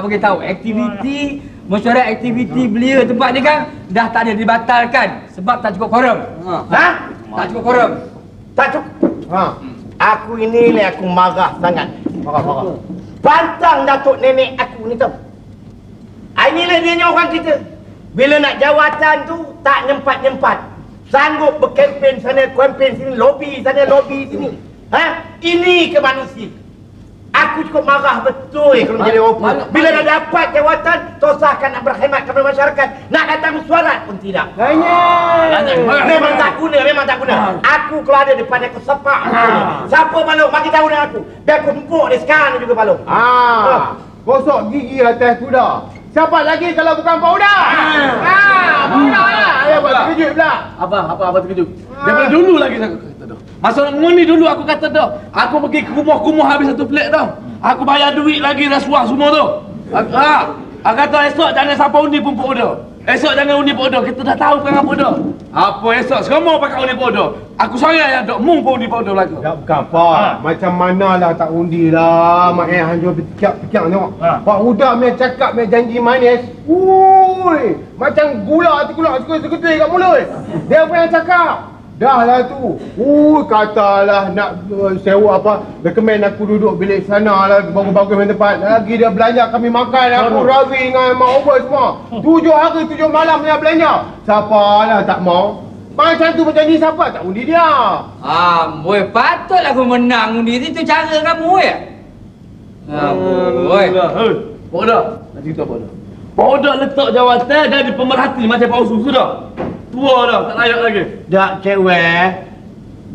nak bagi tahu aktiviti mesyuarat aktiviti belia tempat ni kan dah tak ada dibatalkan sebab tak cukup korum. Ha. Ha? Tak cukup korum. Tak cukup. Ha. Aku ini ni aku marah sangat. Marah, marah. Pantang Datuk Nenek aku ni tau. Ah, Inilah dia orang kita. Bila nak jawatan tu, tak nyempat-nyempat. Sanggup berkempen sana, kempen sini, lobby sana, lobby sini. Ha? Ini ke manusia. Aku cukup marah betul kalau menjadi orang Mana- Bila dah dapat jawatan, tosahkan nak berkhidmat kepada masyarakat. Nak datang bersuarat pun tidak. Memang tak guna, memang tak guna. Aku kalau ada depan aku sepak. Siapa balong bagi tahu dengan aku. Biar aku empuk dia sekarang juga balong. Ah, gosok gigi atas kuda. Siapa lagi kalau bukan Pak Uda? Ah, Pak Uda lah. Dia buat terkejut pula. Apa apa apa terkejut. Daripada dulu lagi kata dah. Masa nak mengundi dulu aku kata dah. Aku pergi ke kumuh-kumuh habis satu plate dah. Aku bayar duit lagi rasuah semua tu. Aku, ha. Aku kata esok jangan siapa undi pun Uda. Esok jangan undi Uda. Kita dah tahu kan apa dah. Apa esok semua pakai undi Uda. Aku sorang yang dok mung pun undi Uda lagi. Tak bukan Pak. Macam mana lah tak undi lah. Mak eh hanjur bertiak-tiak tengok. Pak Uda punya cakap punya janji manis. Ui, macam gula hati gula seketul kat mulut. Dia punya cakap. Dah lah tu. Ui, katalah nak uh, sewa apa. Recommend aku duduk bilik sana lah. Bagus-bagus main tempat. Lagi dia belanja kami makan. Aku rawi dengan Mak Oba semua. Tujuh hari, tujuh malam dia belanja. Siapa lah tak mau. Macam tu macam ni siapa tak undi dia. Ah, boy, patutlah aku menang undi itu cara kamu ya. Ah, boy. Hei, Pak Uda. Nak cerita. Pak Uda letak jawatan jadi pemerhati macam Pak Usu sudah. Tua dah, tak layak lagi. Tak cewek.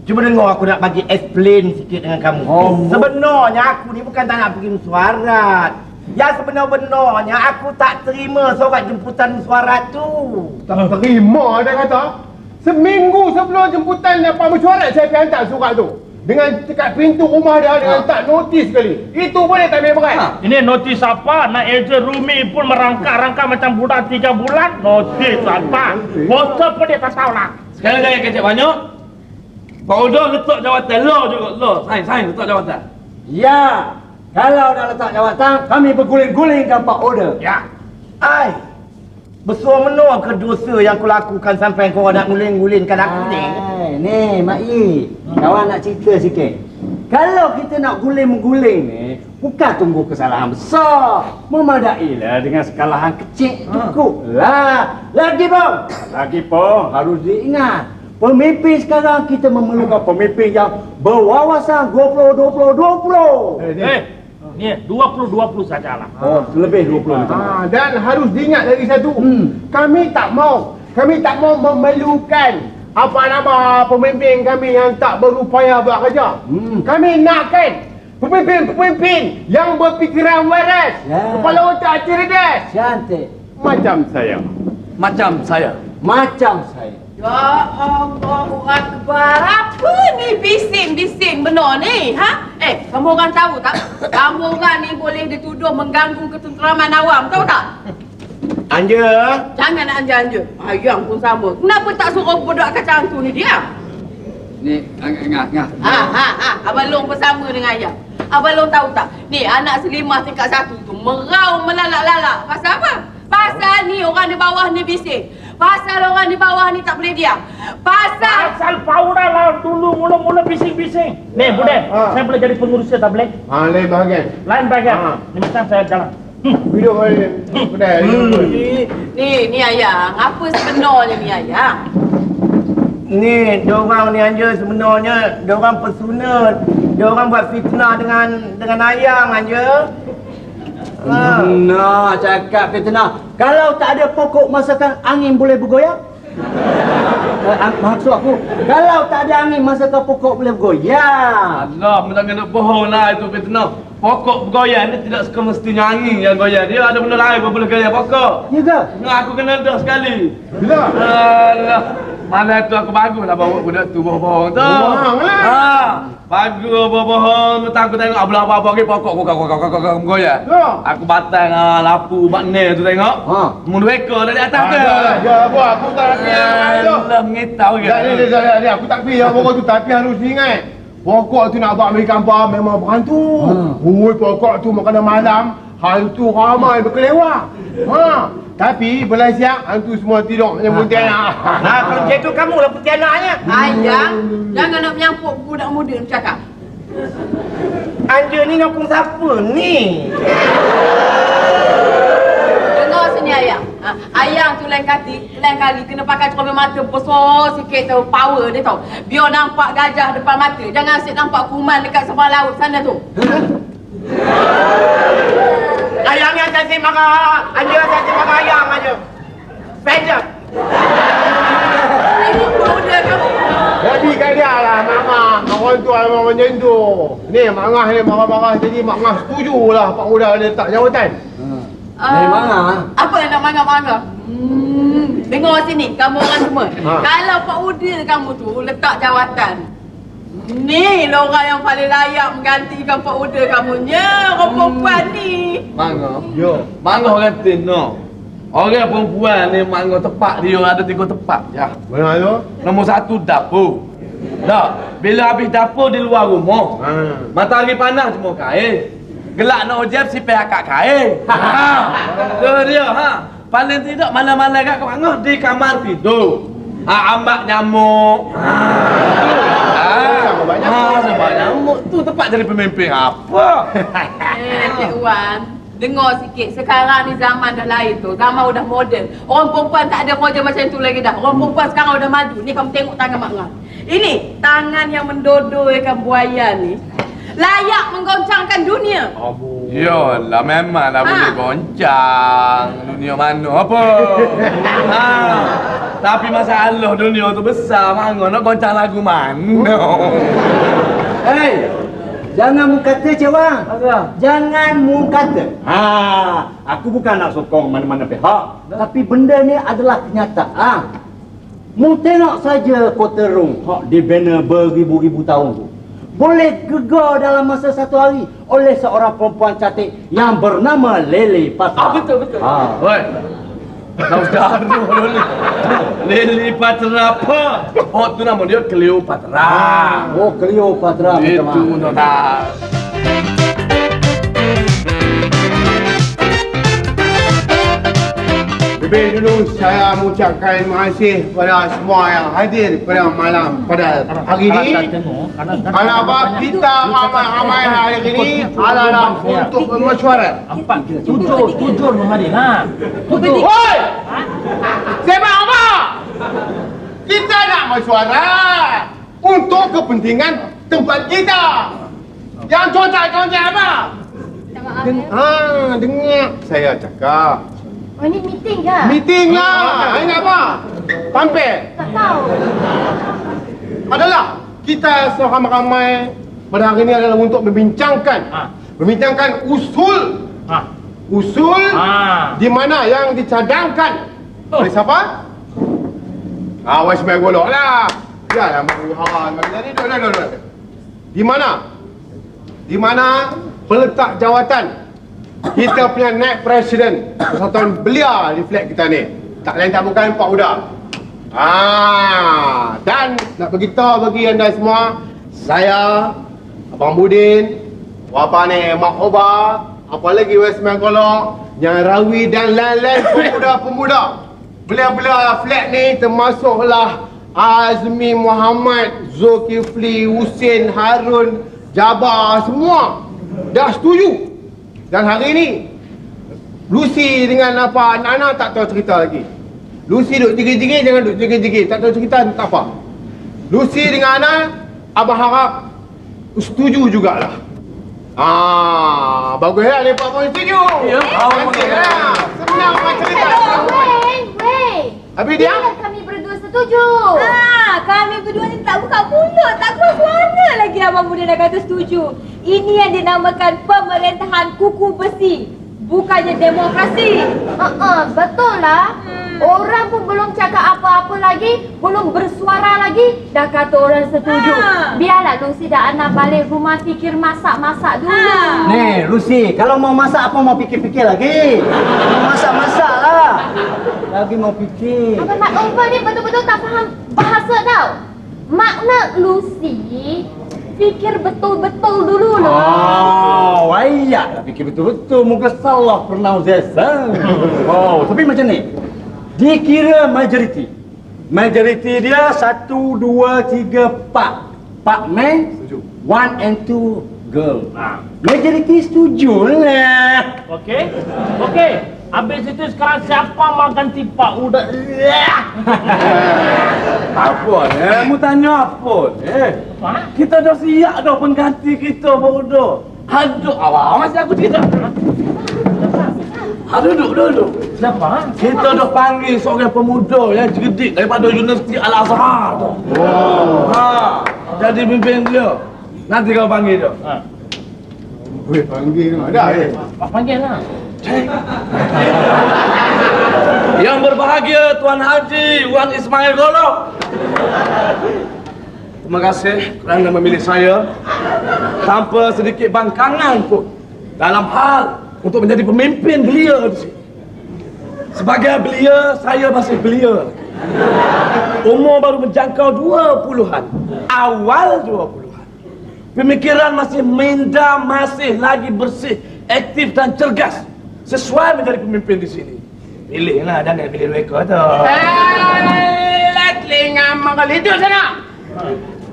Cuba dengar aku nak bagi explain sikit dengan kamu. Oh. Sebenarnya aku ni bukan tak nak pergi mesyuarat. Yang sebenar-benarnya aku tak terima surat jemputan mesyuarat tu. Tak terima dia kata. Seminggu sebelum jemputan dapat mesyuarat saya pergi hantar surat tu. Dengan dekat pintu rumah dia dengan tak notis sekali. Itu boleh tak ambil berat. Ha. Ini notis apa? Nak eja Rumi pun merangkak-rangkak macam budak tiga bulan. Notis apa? Bosnya pun dia tak tahu lah. Sekarang jangan kecek banyak. Pak Uda letak jawatan law juga. Law, sain, sain letak jawatan. Ya, kalau dah letak jawatan, kami berguling-gulingkan Pak Order. Ya. Ai. Besar menor ke dosa yang aku lakukan sampai kau nak nguling-ngulingkan aku ni? Hai, ni Mak Yi, kawan nak cerita sikit. Kalau kita nak guling-mengguling ni, bukan tunggu kesalahan besar. Memadailah dengan kesalahan kecil cukup lah. Lagi pun, lagi pun harus diingat. Pemimpin sekarang kita memerlukan pemimpin yang berwawasan 20-20-20. Eh, dia- Eh, ni 20-20 sajalah. Oh, lebih 20 macam Ah, dan harus diingat lagi satu. Hmm. Kami tak mau. Kami tak mau memerlukan apa nama pemimpin kami yang tak berupaya buat kerja. Hmm. Kami nakkan pemimpin-pemimpin yang berfikiran waras. Ya. Kepala otak cerdas. Cantik. Macam saya. Macam saya. Macam saya. Ya Allahu Akbar. Apa ni bising-bising benar ni? Ha? Eh, kamu orang tahu tak? Kamu orang ni boleh dituduh mengganggu ketenteraman awam, tahu tak? Anja, Jangan nak anja-anja. Ayang pun sama. Kenapa tak suruh budak kacang tu ni diam? Ni, ngah, ngah. Ha, ha, ha. Abang Long pun sama dengan ayang. Abang Long tahu tak? Ni anak selimah tingkat satu tu merau melalak-lalak. Pasal apa? Pasal ni orang di bawah ni bising. Pasal orang di bawah ni tak boleh diam. Pasal Asal Paura lah dulu mula-mula bising-bising. Nih, Bude, Ha. saya boleh jadi pengurusnya tak boleh? Ha, lain bahagian. Lain bagian. Ha. Ni macam saya jalan. Hidup balik. Kedai. ni, ni, ni ayang. Apa sebenarnya ni ayang? ni diorang ni Anja sebenarnya diorang pesunat. Diorang buat fitnah dengan dengan ayang Anja. Nah, cakap fitnah. Kalau tak ada pokok masakan angin boleh bergoyang? Eh, maksud aku, kalau tak ada angin masakan pokok boleh bergoyang. Allah, jangan nak bohong lah itu fitnah. Pokok bergoyang ni tidak semestinya angin yang goyang. Dia ada benda lain pun boleh goyang pokok. Ya ke? Nah, aku kena dah sekali. Bila? Alah, mana tu aku bagus lah bawa budak tu bohong tu. Bohong lah. Ha, bagus bohong. Tak aku tengok abang apa lagi pokok kau kau kau kau kau goyang. Ya. Aku batang ah, lapu makne tu tengok. Ha. Mundur ekor dari atas tu. Ada je apa aku tak nak pergi. Allah ngitau ke. Ya, aku tak pergi yang pokok tu tapi harus ingat. Pokok tu nak buat Amerika apa memang berhantu. Hmm. Hui, pokok tu makanan malam hantu ramai berkelewar. Ha. Tapi belah siang hantu semua tidur macam pontianak. Nah, kalau macam tu kamu lah putianaknya. Ayang, jangan nak menyampuk budak muda ni cakap. Anja ni nyokong siapa ni? Dengar sini ayang. Ha, ayang tu lain kali, lain kali kena pakai cermin mata besar sikit tau, power dia tau. Biar nampak gajah depan mata. Jangan asyik nampak kuman dekat sebelah laut sana tu. Ayang yang cantik marah. Anja yang cantik marah ayang aja. Ini muda kamu. Jadi kan dia lah mama. Orang tu memang macam tu. Ni Mak Ngah ni marah-marah jadi Mak Ngah setuju lah Pak Uda dia letak jawatan. Dari mana? Apa yang nak mangga-mangga? Hmm, dengar sini, kamu orang semua. Ha. Kalau Pak Udil kamu tu letak jawatan, Ni lah orang yang paling layak menggantikan Pak Udil kamunya. Orang perempuan ni. Mangga. Yo. Mangga orang no. Orang perempuan ni mangga tepat dia ada tiga tepat ya. Mana tu? Nombor satu dapur. Dah, bila habis dapur di luar rumah. Ha. Matahari panas semua kain. Gelak nak ojek si akak kain. Ha. Tu dia ha. Paling tidak malam-malam kat mangga di kamar tidur. Ha, ambak nyamuk. Ha. Banyak. Ha, sampai nyamuk. Tu tempat jadi pemimpin apa? Eh, Cik Wan. Dengar sikit, sekarang ni zaman dah lain tu. Zaman udah moden. Orang perempuan tak ada kerja macam tu lagi dah. Orang perempuan sekarang udah maju. Ni kamu tengok tangan Mak Ngah. Ini, tangan yang mendodoikan buaya ni. Layak menggoncangkan dunia. Yolah memang lah Ha. boleh goncang Dunia mana apa ha. Tapi masalah dunia tu besar Mana nak goncang lagu mana Hei, jangan mu kata cewang. Jangan mu kata. Ha, aku bukan nak sokong mana-mana pihak, tapi benda ni adalah kenyataan. Mu tengok saja kota Rom hak dibina beribu-ribu tahun tu. Boleh gegar dalam masa satu hari oleh seorang perempuan cantik yang bernama Lily Patra. Ah, betul, betul. Ha. Oi Kau sudah dulu Lili Patra apa? Oh tu nama dia Cleopatra Oh, Cleopatra Itu macam mana? tak Lebih dulu saya mengucapkan terima kasih kepada semua yang hadir pada malam pada hari ini. Kalau apa kita ramai-ramai hari ini adalah untuk bermesyuarat. Empat, tujuh, tujuh hari lah. Tujuh. Woi! Sebab apa? Kita nak mesyuarat untuk kepentingan tempat kita. Yang contoh-contoh apa? Ha, dengar saya cakap. Oh ni meeting ke? Meeting lah. Ingat apa? Pampir. Tak tahu. adalah kita seramai-ramai pada hari ini adalah untuk membincangkan Ha. membincangkan usul Ha. usul Ha. di mana yang dicadangkan Oh. oleh siapa? Ah, West Bank Golok lah. Ya, yang. Jadi, dah, dah. Di mana? Di mana peletak jawatan kita punya naik presiden Persatuan Belia di flag kita ni. Tak lain tak bukan Pak Uda. Ah, dan nak beritahu bagi anda semua, saya Abang Budin, apa ni Mak Oba, apa lagi Westman Kolok, yang Rawi dan lain-lain pemuda-pemuda. Belia-belia flag ni termasuklah Azmi Muhammad, Zulkifli, Husin, Harun, Jabar semua dah setuju. Dan hari ni Lucy dengan apa Nana tak tahu cerita lagi. Lucy duduk jigit-jigit jangan duduk jigit-jigit. Tak tahu cerita tak apa. Lucy dengan Ana abang harap setuju jugalah. Ah, bagus lah lepak pun setuju. Ya, Cantik lah. Senang macam cerita. Weh, weh. Habis dia? Kami berdua setuju. Ah, kami berdua ni tak buka mulut, tak keluar lagi Abang Muda dah kata setuju. Ini yang dinamakan pemerintahan kuku besi. Bukannya demokrasi. Uh-uh, betul lah. Orang pun belum cakap apa-apa lagi, belum bersuara lagi, dah kata orang setuju. Ha. Biarlah Lucy dan Ana balik rumah fikir masak-masak dulu. Ha. Nih, Lucy, kalau mau masak apa mau fikir-fikir lagi? Mau masak-masak lah. Lagi mau fikir. Abang Mak Over ni betul-betul tak faham bahasa tau. Makna Lucy, fikir betul-betul dulu loh. Oh, wayak lah fikir betul-betul muka salah pronunciation. Oh, tapi macam ni. Dikira majoriti. Majoriti dia satu, dua, tiga, pak. Pak men, one and two girl. Nah, Majoriti setuju lah. okey. Okey. Habis itu sekarang siapa makan tipak udah? Apa ni? Kamu tanya apa ni? Apa? Kita dah siap dah pengganti kita bodoh. Haduk awak masih aku tidak. Ha, duduk, duduk. Siapa? Kita dah panggil seorang pemuda yang cerdik daripada Universiti Al-Azhar tu. Oh. Ha, jadi pimpin dia. Nanti kau panggil dia. Ha. Weh, panggil. Ada eh. Pak panggil lah. Yang berbahagia Tuan Haji Wan Ismail Golo. Terima kasih kerana memilih saya tanpa sedikit bangkangan pun dalam hal untuk menjadi pemimpin belia. Sebagai belia, saya masih belia. Umur baru menjangkau 20-an. Awal 20-an. Pemikiran masih minda, masih lagi bersih, aktif dan cergas. Sesuai menjadi pemimpin di sini. Pilihlah dan pilih mereka tu. Hei, telinga menggelidur sana.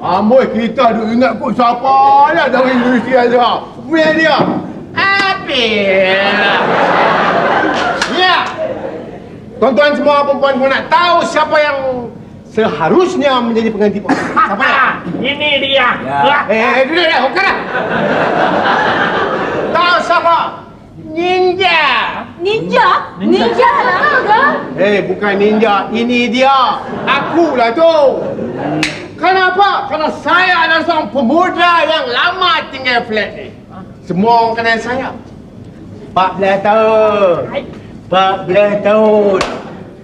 Amboi, kita duk ingat kot siapa lah dari Universiti Azhar. Punya dia. Apil. Ya. Tuan-tuan semua, perempuan semua nak tahu siapa yang seharusnya menjadi pengganti Pak. Siapa ya? Ini dia. Ya. Eh, eh, duduk dah, bukan dah. Tahu siapa? Ninja. Ninja? Ninja lah ke? Eh, bukan ninja. Ini dia. Akulah tu. Kenapa? Kerana saya adalah seorang pemuda yang lama tinggal flat ni. Semua orang kenal saya. 14 tahun. 14 tahun.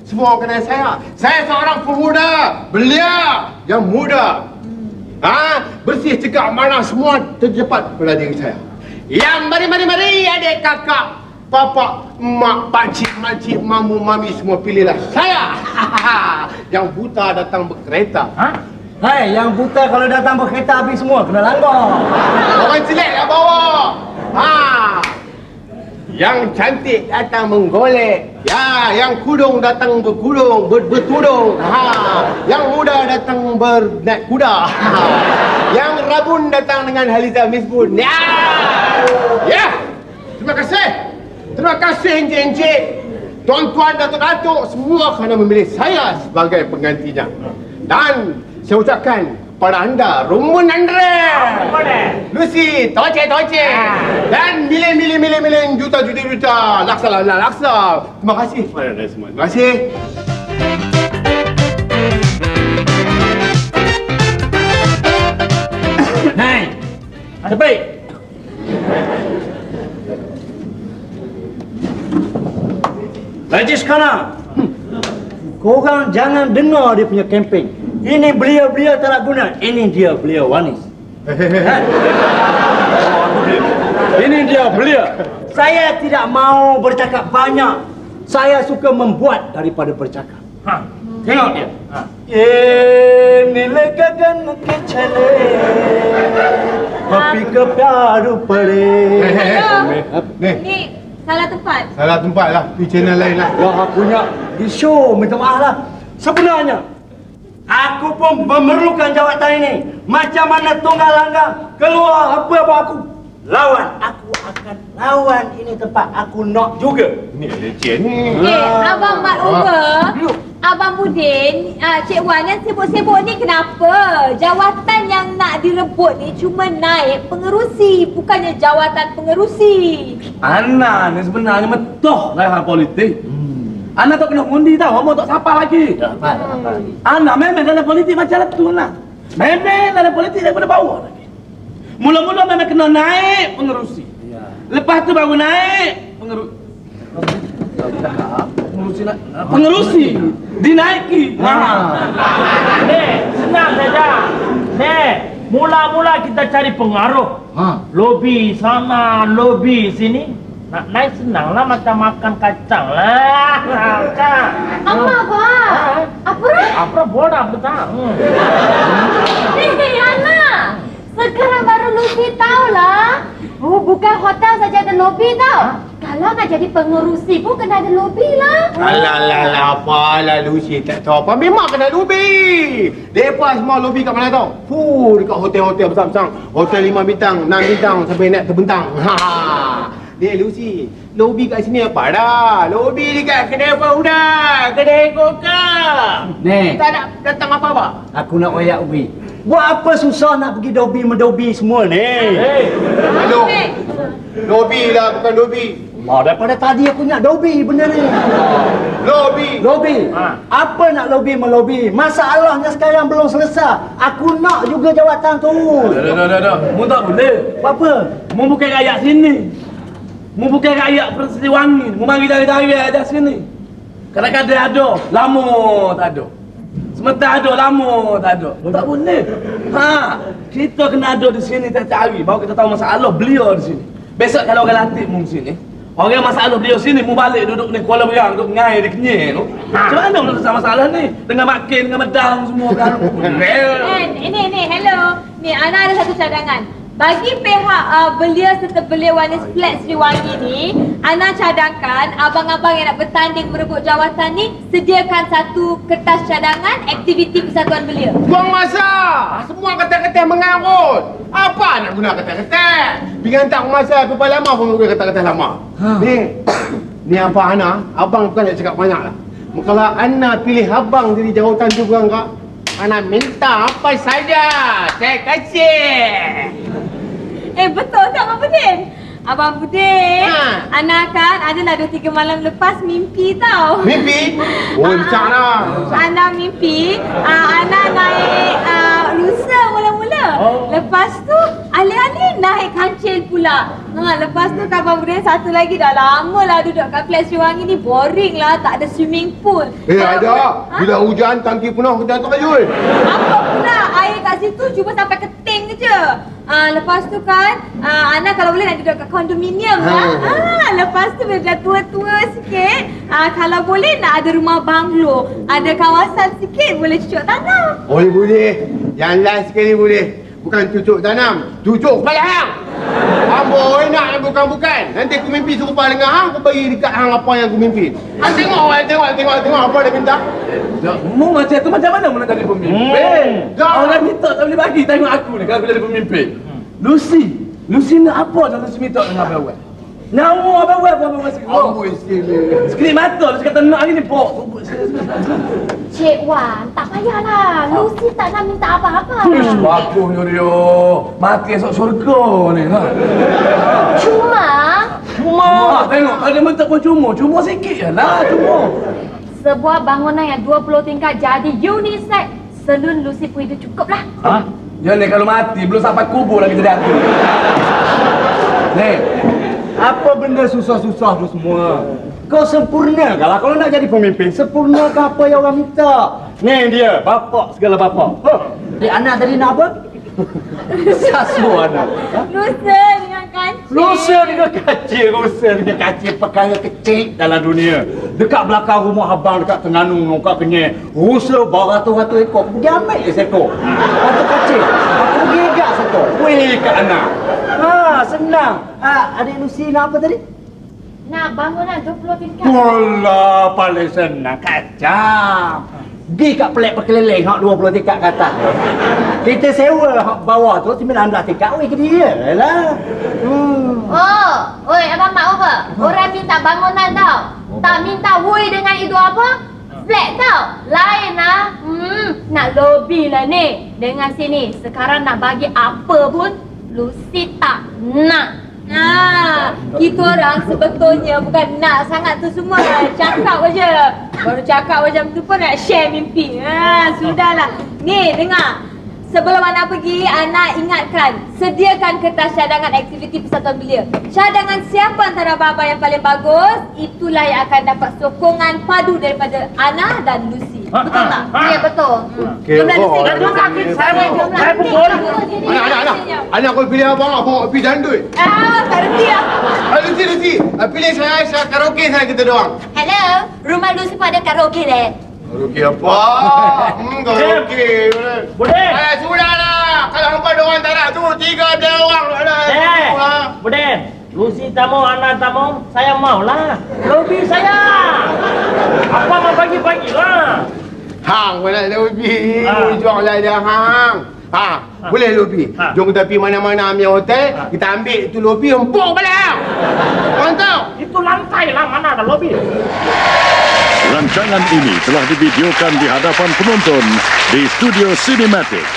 Semua orang kenal saya. Saya seorang pemuda belia yang muda. Ha? Bersih cekak mana semua terdapat pada diri saya. Yang mari mari mari adik kakak Papa, mak, pakcik, makcik, mamu, mami semua pilihlah saya. yang buta datang berkereta. Ha? Hai, yang buta kalau datang berkereta api semua kena langgar. Orang jelek kat bawah. Ha. Yang cantik datang menggolek. Ya, yang kudung datang berkudung, ber, bertudung. Ha. Yang muda datang bernaik kuda. Ha. Yang rabun datang dengan Haliza Misbun. Ya. Ya. Terima kasih. Terima kasih encik-encik. Tuan-tuan, datuk-datuk semua kerana memilih saya sebagai penggantinya. Dan saya ucapkan kepada anda, rumun. Boleh. Lucy, toce toce. Dan milion milion milion milion juta juta juta laksa laksa laksa. Terima kasih kepada anda semua. Terima kasih. Nai. Tepi. Haji sekarang. Korang jangan dengar dia punya kempen. Ini belia-belia tak nak guna. Ini dia belia wanis. Ini dia belia. Saya tidak mau bercakap banyak. Saya suka membuat daripada bercakap. Ha. Tengok dia. Ha. Ini legagan ke chale. Papi ke pyaru pade. Ni, Ni salah tempat. salah tempat lah. Di channel lain lah. Wah, punya di show minta maaf lah. Sebenarnya aku pun memerlukan jawatan ini. Macam mana tunggal langgar keluar apa-apa aku lawan. Aku akan lawan ini tempat aku nak juga. Ni legend ni. Eh, Abang Mat Uber, Abang Budin, uh, Cik Wan yang sibuk-sibuk ni kenapa? Jawatan yang nak direbut ni cuma naik pengerusi, bukannya jawatan pengerusi. Ana ni sebenarnya metoh lah politik. Ana tak kena undi tau, mau tak siapa lagi. Apa? Apa lagi? Ana memang dalam politik macam tu lah. Memang dalam politik daripada bawah lagi. Mula-mula memang kena naik pengerusi. Lepas tu baru naik pengerusi. Pengerusi nak pengerusi dinaiki. Ha. Nih, senang saja. Nih, mula-mula kita cari pengaruh. Ha. Lobi sana, lobi sini. Nak naik senang lah macam makan kacang lah. Kacang. Apa apa? Apa? Apa bodoh betul. Hmm. Hei Ana, Sekarang baru Lucy tahu lah. Oh, bukan hotel saja ada lobi tau. Kalau nak jadi pengerusi pun kena ada lobi lah. Alah, alah, alah, apalah Lucy tak tahu apa. Memang kena lobi. Depa semua lobi kat mana tau? Fuh, dekat hotel-hotel besar-besar. Hotel 5 bintang, 6 bintang sampai naik terbentang. Ha. Ni Lucy, lobi kat sini apa dah? Lobi dekat kedai apa udah? Kedai koka. Ni, Tak nak datang apa-apa. aku nak wayak ubi. Buat apa susah nak pergi dobi mendobi semua ni? Hello. Lobi lah, bukan lobi. Allah, daripada tadi aku nak dobi benda ni. Lobi. Lobi. Ha. Apa nak lobi melobi? Masalahnya sekarang belum selesai. Aku nak juga jawatan tu. Dah, dah, dah, dah. Mu tak boleh. Apa? Mu bukan rakyat sini. Mu bukan rakyat Siliwangi. Mu mari dari-dari ada sini. Kadang-kadang ada, lama tak ada. Sementara ada, lama tak ada. Tak boleh. Ha, kita kena ada di sini kita cari. Baru kita tahu masalah beliau di sini. Besok kalau orang latih mu di sini, Orang masalah beliau sini, mu balik duduk ni Kuala Berang duduk ngai di kenyir tu. Macam mana boleh selesai masalah ni? Dengan makin, dengan medang semua kan. Kan, ini ni, hello. Ni Ana ada satu cadangan. Bagi pihak uh, belia serta belia wanis flat Sri Wangi ni, Ana cadangkan abang-abang yang nak bertanding merebut jawatan ni sediakan satu kertas cadangan aktiviti persatuan belia. Buang masa. Semua kata-kata mengarut. Apa nak guna kata-kata? Pergi hantar masa berapa lama pun guna kata-kata lama. Ni, ni apa Ana? Abang bukan nak cakap banyak lah. Kalau Ana pilih abang jadi jawatan tu bukan kak? Ana minta apa saja. Saya kasih. Eh betul tak Abang Budin? Abang Budin, Ha. Ana kan adalah dua tiga malam lepas mimpi tau. Mimpi? Oh, besar lah. Ana mimpi, uh, Ana naik uh, lusa mula-mula. Oh. Lepas tu, alih-alih naik kancil pula. Ha, lepas tu Abang Budin satu lagi dah lama lah duduk kat Flat Sriwangi ni. Boring lah, tak ada swimming pool. Eh, Kalau- ada. Ha? Bila hujan, tangki penuh kita terkejut. Apa pula air kat situ cuma sampai keting je. Ah lepas tu kan ah, Ana kalau boleh nak duduk kat kondominium lah. Ah lepas tu bila dah tua-tua sikit ah, kalau boleh nak ada rumah banglo, ada kawasan sikit boleh cucuk tanam. Boleh, boleh. Yang last sekali boleh. Bukan cucuk tanam, cucuk kepala hang. Amboi nak yang bukan-bukan. Nanti aku mimpi serupa dengan hang, aku bagi dekat hang apa yang aku mimpi. Hang tengok, hang tengok, tengok, tengok apa dia minta. Mu macam tu macam mana mu nak jadi pemimpin? Hmm. Orang minta tak boleh bagi tengok aku ni kalau aku jadi pemimpin. Lucy, Lucy nak apa dalam Lucy minta dengan Abang? Nak mu Abang Wan apa Abang Wan sikit? Amboi sekali. Sekali mata dia kata nak hari ni pok. Cik Wan, tak payahlah. Lucy tak nak minta apa-apa. Ish, bagusnya dia. Mati esok syurga ni. Ha. Cuma Cuma tengok dia minta pun cuma, cuma sikit je lah cuma. sebuah bangunan yang 20 tingkat jadi unisex. Salon Lucy pun itu cukup lah. Ha? Dia ni kalau mati belum sampai kubur lagi jadi aku. Ni, apa benda susah-susah tu semua? Kau sempurna kalau kalau nak jadi pemimpin, sempurnakan apa yang orang minta. Ni dia, bapak segala bapak. Huh. Jadi anak tadi nak apa? Sasu anak. Ha? Lusa dengan kancil. Lusa dengan kacil, lusa dengan kacil perkara kecil dalam dunia. Dekat belakang rumah abang dekat Terengganu, kat Kenyir. Rusa beratus-ratus ekor. Pergi ambil je seekor. Satu kacil. Aku pergi satu. Weh kat anak. Ha, senang. Ha, adik Lucy nak apa tadi? Nak bangunan 20 tingkat. Mula paling senang kacang. Pergi kat pelik berkeliling hak 20 tingkat ke atas. Kita sewa hak bawah tu 19 tingkat. Weh ke dia lah. Hmm. Oh, oi abang mak apa? Orang minta bangunan tau. Tak minta wui dengan itu apa? Flat tau. Lain lah. Hmm, nak lobby lah ni. Dengan sini. Sekarang nak bagi apa pun, Lucy tak nak. Nah, kita orang sebetulnya. Bukan nak sangat tu semua. Cakap aja Baru cakap macam tu pun nak share mimpi. Ha, Sudahlah. Ni dengar. Sebelum anak pergi, anak ingatkan. Sediakan kertas cadangan aktiviti persatuan belia. Cadangan siapa antara bapa yang paling bagus? Itulah yang akan dapat sokongan padu daripada Ana dan Lucy Betul tak? Ya betul. Okey, Jomlah oh, ada Jom sakit. Saya Saya- saya pukul. Anak, anak, anak. Anak kau pilih abang, abang pilih jandut. Ah, tak reti lah Ah, Lucy, Lucy. Ah, pilih saya, saya karaoke saya kita doang. Hello, rumah Lucy pun ada karaoke deh. Okey apa? Hmm, kau Eh. okey. Budin. Alah, sudahlah. Kalau hampa ada orang tak nak tu, tiga ada orang ada. Eh, Budin. Lucy tamu, anak tamu, saya maulah. Lebih saya. Apa mau bagi-bagilah. Hang, mana lebih? Ha. Ujung lah dia hang. Ha, boleh lopi. Ha. Jom kita pergi mana-mana ambil hotel, kita ambil tu lopi empuk balik. Orang tahu? Itu lantai lah, mana ada lobby. Rancangan ini telah divideokan di hadapan penonton di Studio Cinematic.